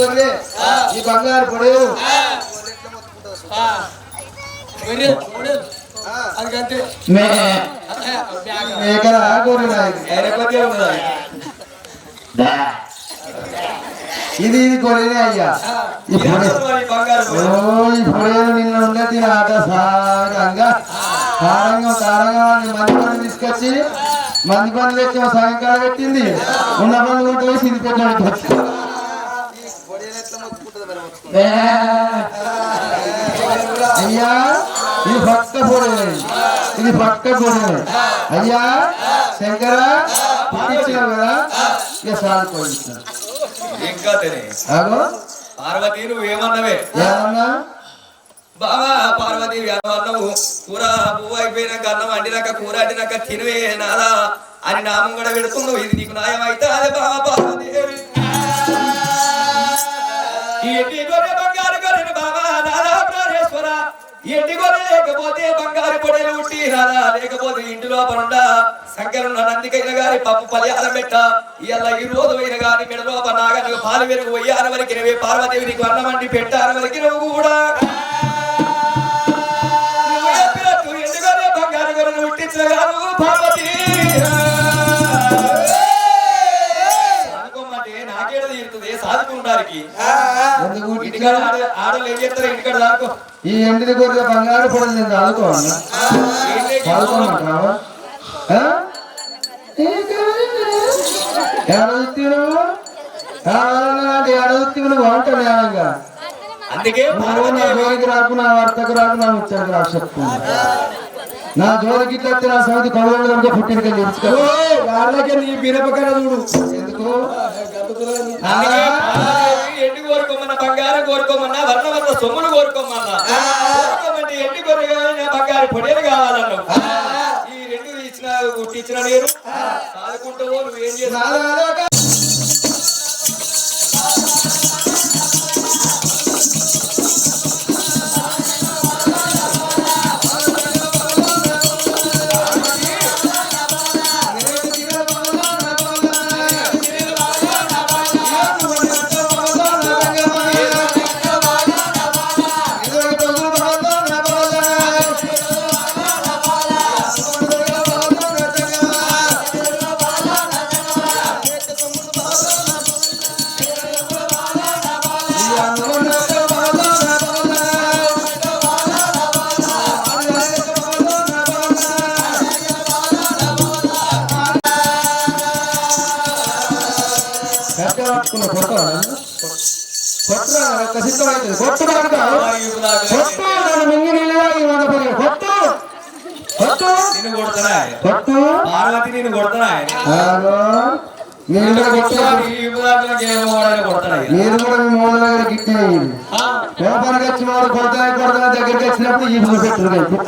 గొర్రె ఈ బంగారు మేకల గొర్రె ఇది ఇది అయ్యా. పొడవు నిన్న ఉన్నది ఆట సాగంగా. తారంగం తారంగం మంది పని తీసుకొచ్చి మంది పని తెచ్చి సాయంకాలం పెట్టింది. ఉన్న పనులు ఉంటే పోయి సిద్ధి పెట్టాడు అయ్యా ఇది పక్క పొడవు ఇది పక్క పొడవు అయ్యా శంకర పుట్టించినావు కదా. ఇక సార్ పోయించాను ఇంకా తెలి ఆగో. పార్వతి నువ్వేమన్నవే ఏమన్నా? బావా పార్వతి అన్నవు కూర పువ్వు అయిపోయినాక అన్నం వండినాక కూర వండినాక తినవే నాదా? అని నామం కూడా పెడుతున్నావు. ఇది నీకు న్యాయం అయితే అదే బావా పార్వతి లేకపోతే బంగారు పొడలు ఉట్టి రాదా లేకపోతే ఇంటిలో లోపల సంఖ్యలున్న నందికైన గారి పప్పు పలిహారం పెట్ట. ఇలా ఈ రోజు అయిన గారి మెడ లోపల పాలు వెలుగు వయ్యార వరకు నువ్వే పార్వదేవి నీకు అన్నం వండి పెట్టారు వరకు నువ్వు కూడా ఎందుకనే బంగారు గొర్రెను ఉట్టించగాను పార్వతి? ఎందుకు ఇంటికాడ ఆడ- ఆడలు ఏం చేస్తారు? ఇంటికాడ దాకో ఈ ఎండిది గొర్రె బంగారు నేను చదువుకోవాలా? నేనంగా. అందుకే నువ్వు నా జోలికి రాకు నా వార్తకు రాకు నా ముచ్చరకు రాకు చెప్తున్నా నా జోలికి వస్తే నా సమితి పుట్టినకి వాళ్ళకే నీ బిరపకర చూడు. ఎందుకు? ఎండి కోరుకోమన్నా బంగారం కోరుకోమన్నా వర్ణ వర్ణ సొమ్ములు కోరుకోమన్నా ఎండి బంగారు కావాలన్నావు. ఈ రెండు ఇచ్చిన గుట్టించిన నేను. నువ్వేం కొట్టు పార్వతి నిన్ను కొడతానా ఆగో. నేను కూడా కొట్టాను ఈ ఉదాహరణకి ఏమో వాడని కొడతానా నేను కూడా మీ మూల దగ్గర గిట్టి కోపానికి వచ్చిన వాడు కొడతా కొడతా దగ్గరికి వచ్చినప్పుడు ఈ పూలు పెట్టరు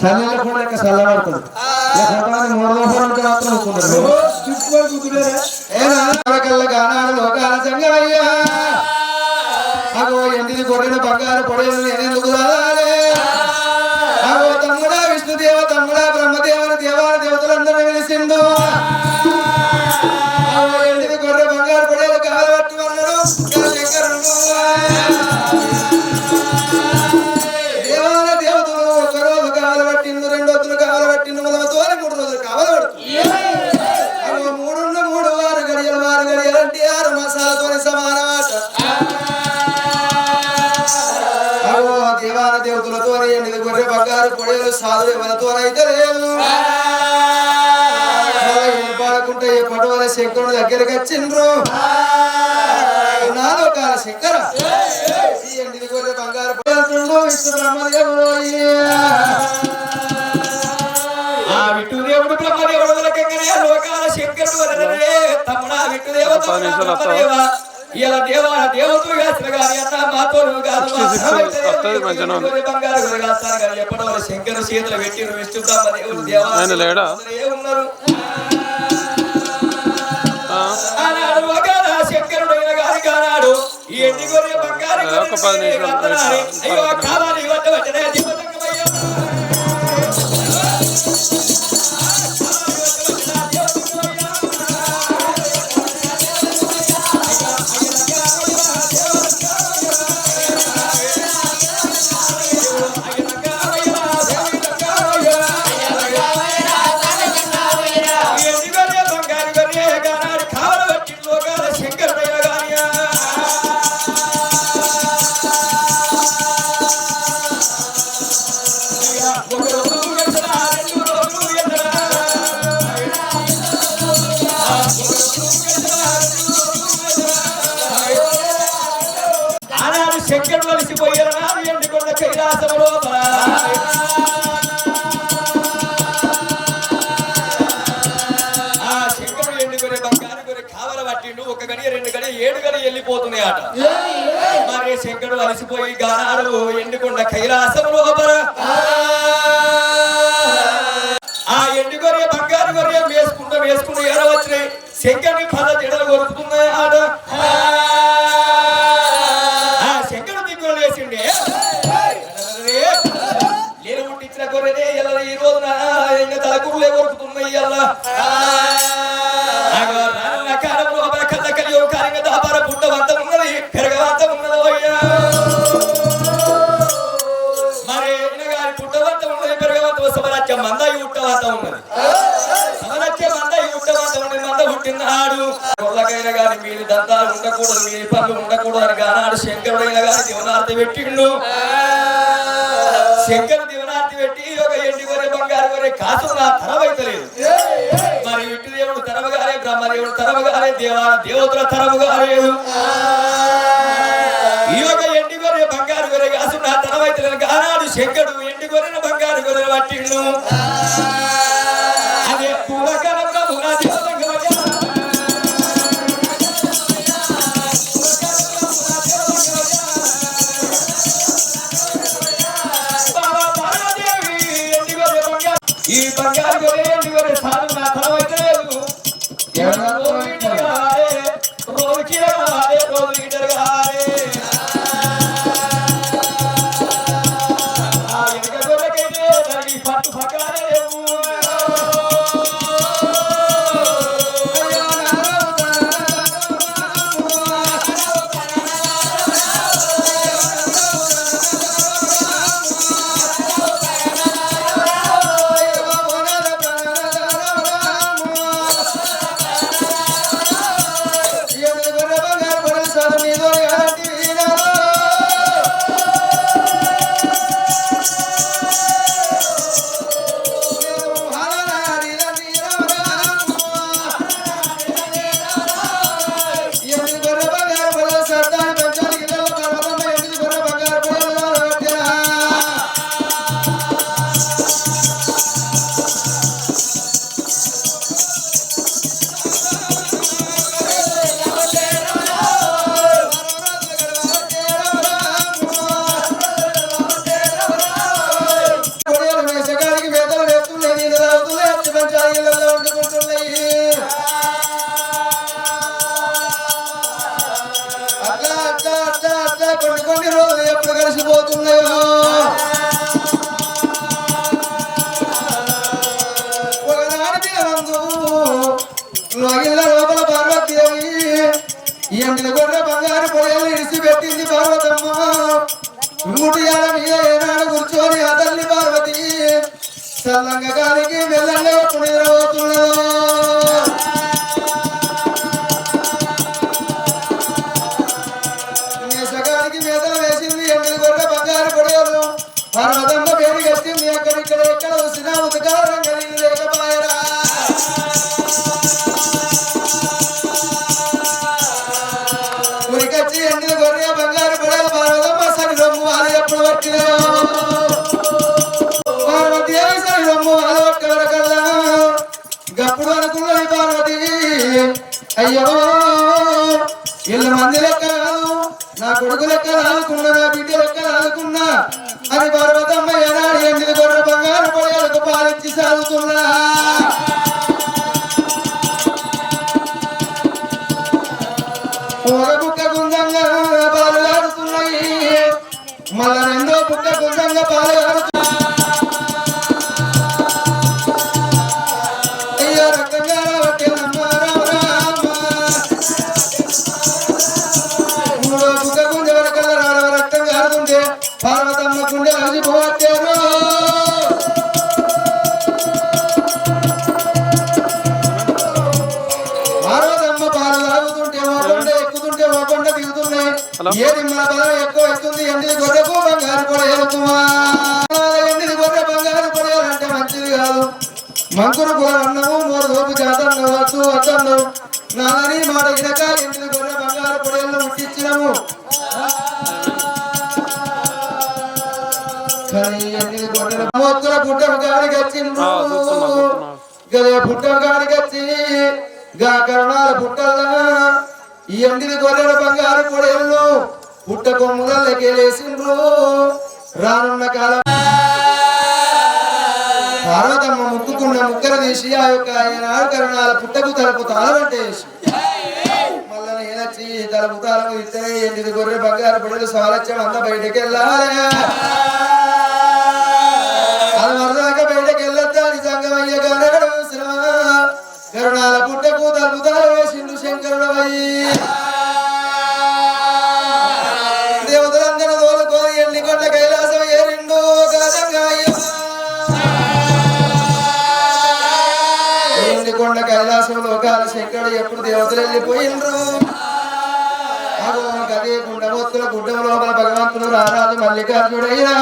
చల్లెళ్ళ కూడా ఇంకా చల్లబడుతుంది కొట్టడానికి మూడు బంగారు పొడేలు సాధు ఎవరితోనైతే లేవు పాడకుంటే పడవల శంకరుడు దగ్గరికి వచ్చిండ్రు. నాలో కాల శంకర. బంగారు బ్రహ్మదేవుడు ఆ విష్ణుదేవుడు బ్రహ్మదేవుడు వలకంగానే లోకాల శంకరుడు తమ్ముడా విష్ణుదేవ తమ్ముడా బ్రహ్మదేవ. ఇలా దేవా దేవతలు వేసిన గాని అన్న మాతో కాదు. బంగారు కాస్తారు కానీ ఎప్పటి శంకరు చేతులు పెట్టిన విష్ణు బ్రహ్మదేవుడు దేవా ఆయన లేడా? అందరూ ఉన్నారు ఒక పది నిమిషాలు. అయ్యో కావాలి వద్ద శంకర్ ఆ శంకరుడు ఎండుకొని బంగారు కొని పట్టిండు ఒక గడి రెండు గడి ఏడు గడి వెళ్ళిపోతున్నాయి మరి శంకరుడు అలసిపోయి గానాడు ఎండుకొండ కైలాసం లోపల ఉండకూడదు నీ పనులు ఉండకూడదు గానాడు శంకరుడైన గారు దివనార్తి పెట్టిండు. శంకర్ దివనార్తి పెట్టి ఒక ఎండి కొరే బంగారు కొరే కాసు నా తరవైతలేదు మరి ఇంటి దేవుడు తరవగారే బ్రహ్మదేవుడు తరవగారే దేవా దేవతల తరవగాలేదు ఈ యొక్క ఎండి కొరే బంగారు కొరే కాసు నా తరవైతలేదు గానాడు శంకరుడు ఎండి కొరిన బంగారు కొరే పట్టిండు? ఈ బంగారు సాధన నా తల ఎవరు? మళ్ళా రెండో పుట్ట గుండంగా పాలు మంకురు కూర అన్నము మూడు రోజు చేత అన్నవచ్చు వద్దన్నావు నాని మాట గినక ఎనిమిది గొర్రె బంగారు పొడలను ముట్టించినము. కానీ ఎనిమిది గొర్రెల మొత్తుల పుట్టం కాడికి వచ్చిండ్రు. పుట్టం కాడికి వచ్చి గా కరణాల పుట్టల్లా. ఈ ఎనిమిది గొర్రెల బంగారు పొడలు పుట్ట కొమ్ములకి వేసిండ్రు రానున్న కాలం పార్వతమ్మ ముక్కుకున్న ముక్కల తీసి ఆ యొక్క ఆయన కరణాల పుట్టకు తలుపు తాళమంటే మళ్ళీ నేనచ్చి తలుపు తాళము ఇద్దరే ఎనిమిది గొర్రె బంగారు బిడ్డలు సాలత్యం అంతా బయటకెళ్ళాలి లోకాల శంకరుడు ఎప్పుడు దేవతలు వెళ్ళిపోయిండ్రు అదే గుండబొత్తుల గుండెం లోపల భగవంతుడు రారాజు మల్లికార్జుడైనా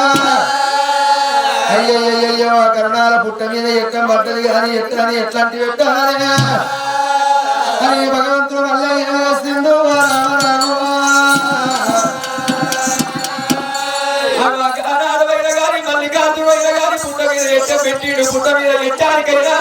అయ్యయ్యో ఆ కరుణాల పుట్ట మీద ఎక్క పడ్డది కానీ ఎట్టని ఎట్లాంటి పెట్టాలయ్యా అని భగవంతుడు మళ్ళీ ఏం చేసిండు పుట్ట మీద ఎట్ట పెట్టిండు.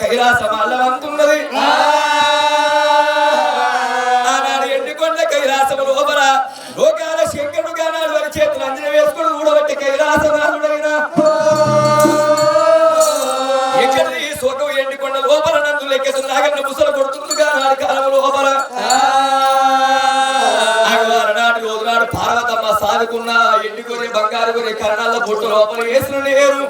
కైలాస మాలవంతున్నది ఆనాడు ఎండికొండ కైలాసము లోపల లోకాల శంకరుడు కానాడు వారి చేతులు అంజన వేసుకుని ఊడబట్టి కైలాసనాథుడైన. ఎక్కడిది ఈ శోకం ఎండికొండ లోపల నందు లెక్కేసిన నాగన్న ముసలు కొడుతుంది కానాడు కాలం లోపల పార్వతమ్మ సాధుకున్న ఎండుకొని బంగారు కొని కరణాల బొట్టు లోపల వేసిన లేరు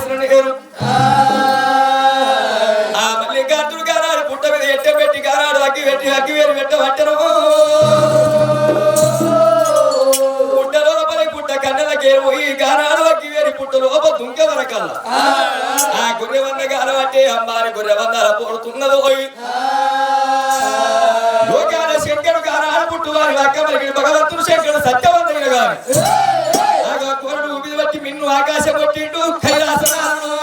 వెంకటేశ్వరుని గారు. ఆ మల్లికార్జున గారాడు పుట్ట మీద ఎట్ట పెట్టి గారాడు అగ్గి పెట్టి అగ్గి వేరు పెట్ట పట్టను. పుట్ట లోపలి పుట్ట కన్నెలకేమో ఈ గారాడు అగ్గి వేరి పుట్ట లోప దుంక వరకల్లా. ఆ గుర్రెవన్న గారబట్టి అమ్మారి గుర్రెవన్న పోడుతున్నదో లోకాల శంకరు గారాడు పుట్టువారి అక్క మరి భగవంతుడు శంకరుడు సత్యవంతుడు గారు. ಕೊಟ್ಟಿಟ್ಟು ಕೈಲಾಸನಾರನು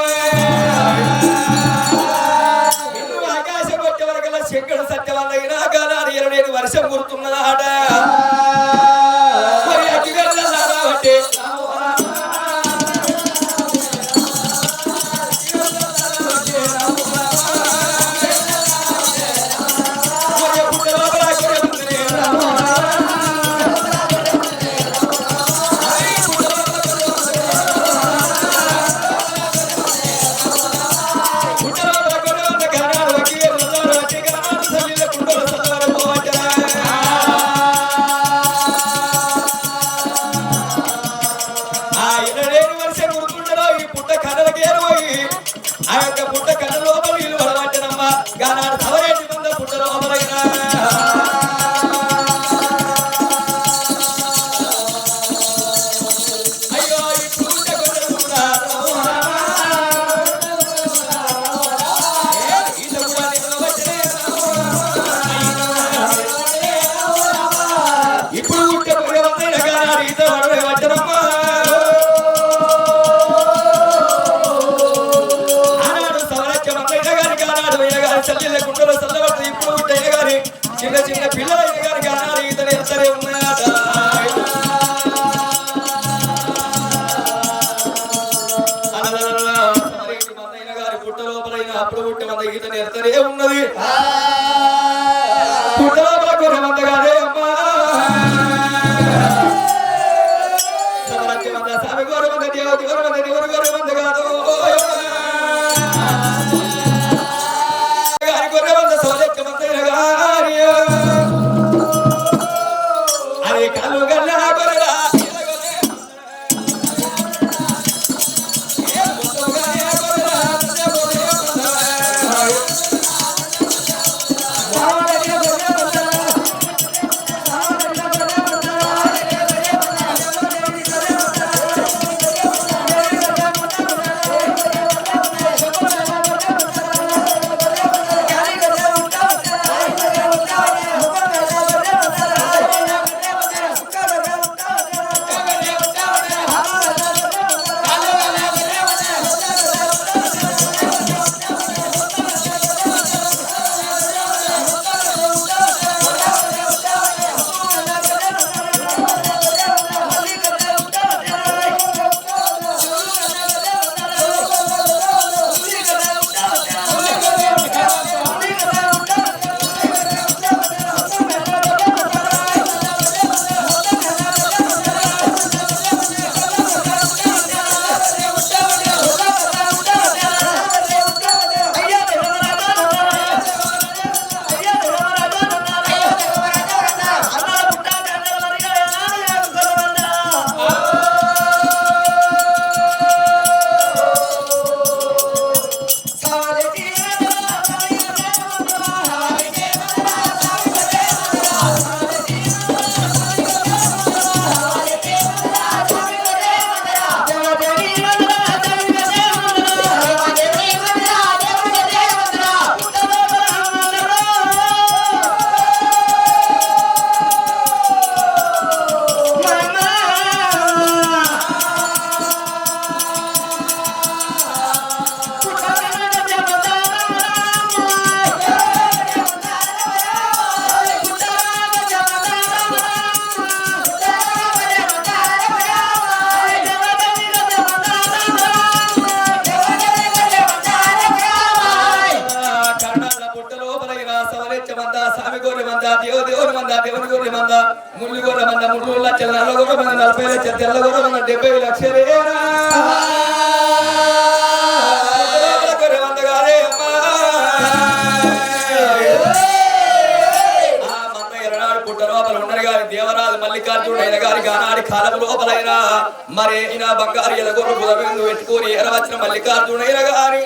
మరే ఇనా బంగారు ఎలగొర్రు బుధవేందు పెట్టుకొని ఎరవచ్చిన మల్లికార్జున ఎరగారి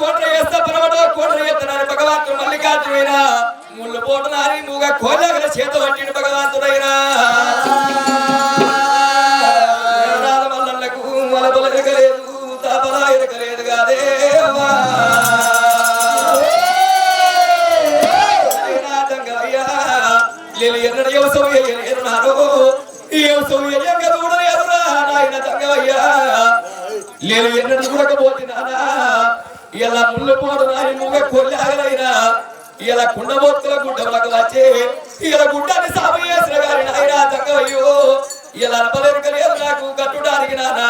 కోట్ల వేస్తా పరమటో కోట్ల ఎత్తున్నాను భగవంతుడు మల్లికార్జునైనా ముళ్ళు పోటనారి మూగ కోళ్ళ చేత పట్టిన భగవంతుడైనా. వచ్చనే జీవనంగమయ్యా ఇలా ముళ్ళు పోడు ఇలా కుండబోతుల గుడ్డలకు వచ్చే ఇలా గుడ్డని సాగు చేసిన గారి నాయనా తంగయ్యో ఇలా అనపలేరుకలేదు నాకు కట్టుడానికి నానా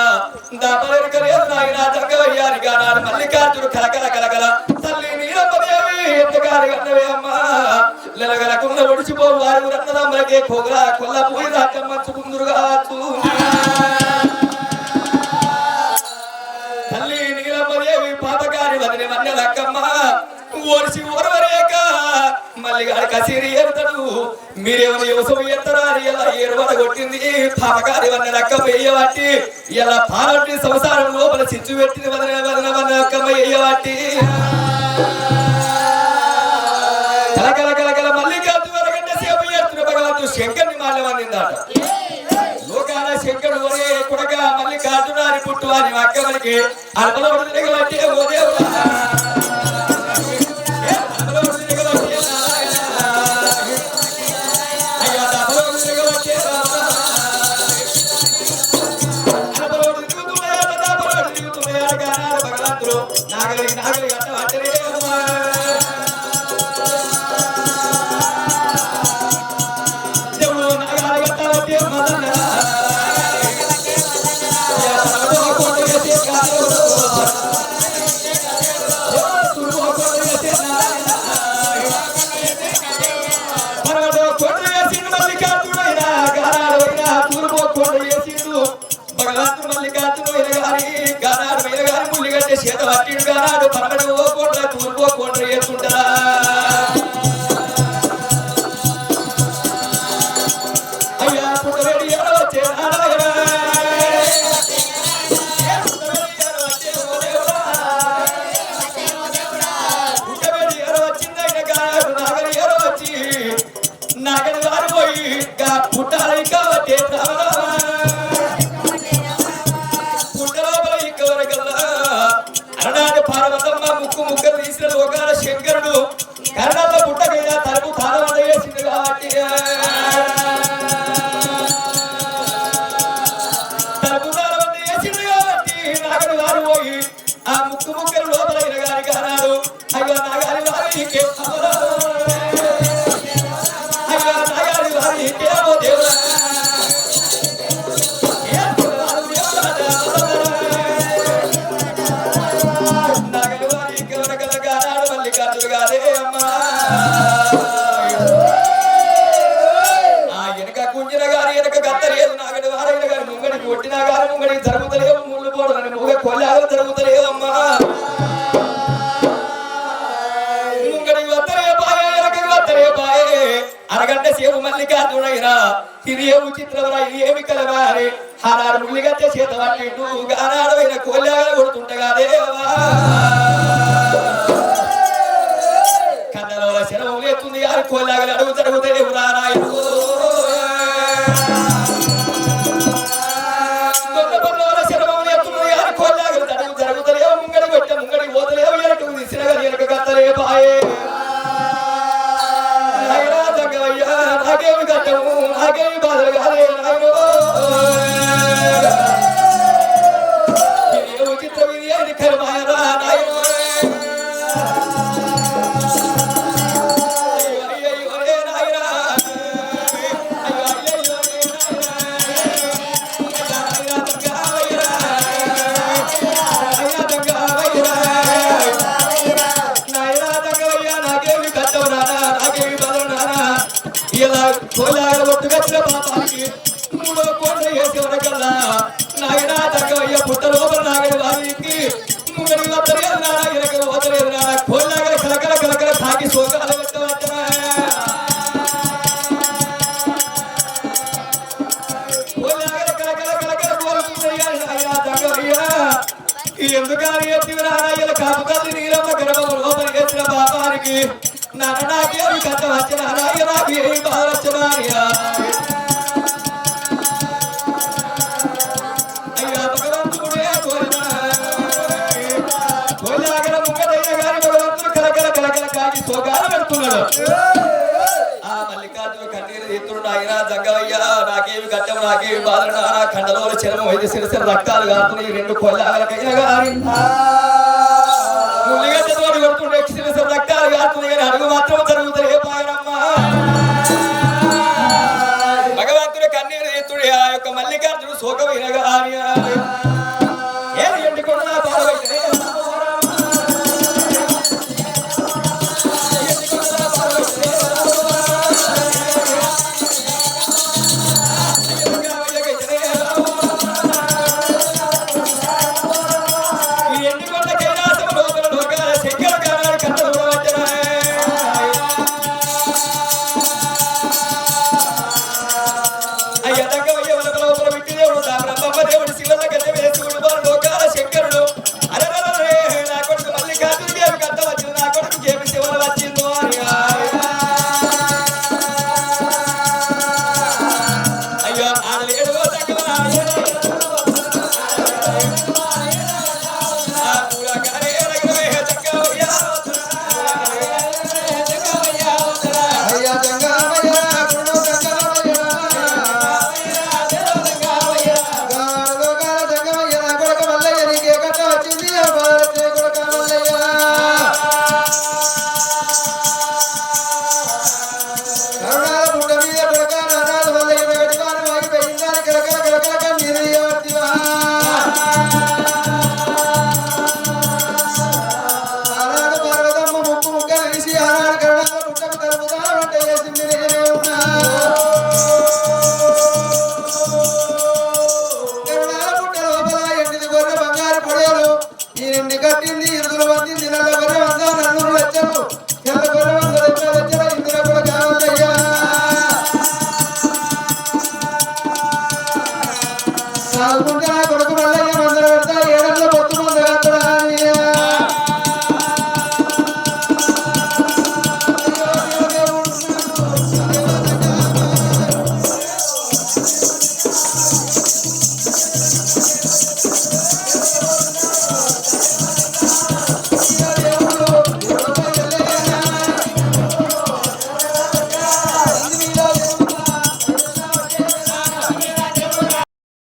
దాపలేరుకలేదు నాయన తంగయ్యానికి నాడు మల్లికార్జును కలకల కలకల తల్లి నీరమ్మదేవి ఎంతగాని కన్నవే అమ్మా. నెలగలకున్న ఒడిచిపో వారు రత్నదమ్మలకే కొగల కొల్ల పోయి రాకమ్మ మంచుకుందురుగా తల్లి ఓడిసి ఓరవరేక. మళ్ళీ గారి కసిరి ఏరుతాడు మీరేమో యువసం ఎత్తరా? అని ఇలా కొట్టింది? పాపగారి వన్న రక్క వేయవాటి ఇలా పాలంటి సంసారం లోపల చిచ్చు పెట్టింది వదన వదన వన్న రక్క వేయవాటి కలకల కలకల మళ్ళీ కాదు వరగంట సేపు ఎత్తున భగవంతుడు శంకర్ని మాల్యమందిందాట లోకాల శంకరు ఒరే కొడక మళ్ళీ కాటునారి పుట్టు అని అక్క అలపలవడు తిరగబట్టి ఓ దేవుడా. అరగంట సేపు మల్లికార్జుడైనా ఇది ఏమి చిత్రమరా ఇది ఏమి కలవారి హారారు ముల్లిగచ్చే చేత పట్టిండు గానాడమైన కోల్లాగా కొడుతుంటగా దేవా! కన్నలో శరవం లేస్తుంది గారి కోల్లాగా అడుగు జరుగుతాయి నారాయణ కట్టము నాకేమి ఇలా కోలాగ ఒట్టుకొచ్చిన పాపానికి మూడో కోట్ల వేసి ఆ మల్లికార్జున కన్నీరు తీస్తుడు నాయన జగ్గవయ్యా నాకేమి కట్టం నాకేమి బాధ నా కండలో చర్మం అయితే సిరసిర రక్తాలు కారుతున్నాయి రెండు కొల్లాగలకైనా గారి